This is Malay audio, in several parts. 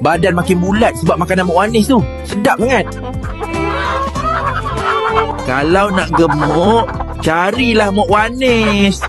badan makin bulat sebab makanan Mak Wanis tu. Sedap sangat. Kalau nak gemuk, carilah Mak Wanis.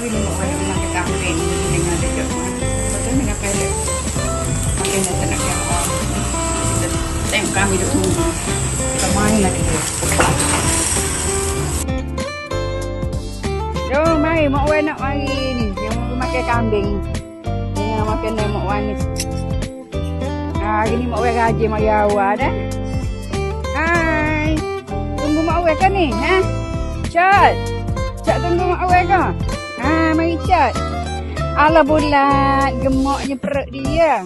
Assalamualaikum warahmatullahi wabarakatuh. Kambing dengan dekat betul dengan pelek. Makin nak nak yang orang. Tengok kami dah tunggu. Kita main lagi. Jom mari mak wan nak mari ni. Yang mau makan kambing. Dengan makan ni mak wan ni. Hari ni mak wan rajin mari awal dah. Hai. Tunggu mak wan kan ni, ha? Chat. Ha, mari cat. Alah bulat, gemuknya perut dia.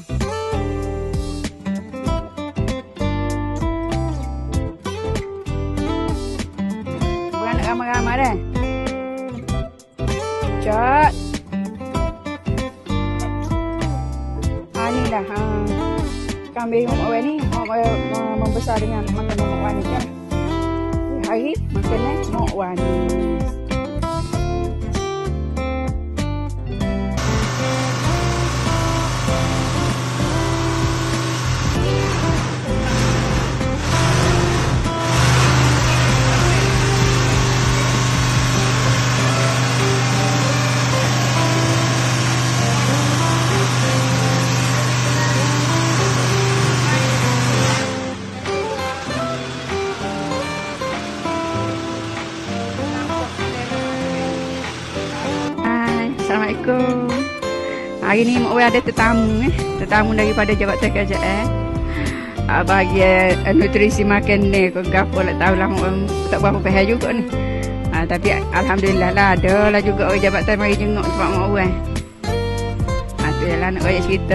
Beranak ramai-ramai dah. Cak. Ha, ni dah. Ha. Kambing mak awal ni, membesar dengan makan mak awal ni. Hari makan ni mak Assalamualaikum. Hari ni Mak Wei ada tetamu eh. Tetamu daripada Jabatan Kerajaan. Ah, bahagian uh, nutrisi makan ni kau gapo lah tahu lah tak berapa pahal juga ni. Ah, tapi alhamdulillah lah ada lah juga orang jabatan mari jenguk tempat Mak Wei. Ah, tu je lah nak banyak cerita.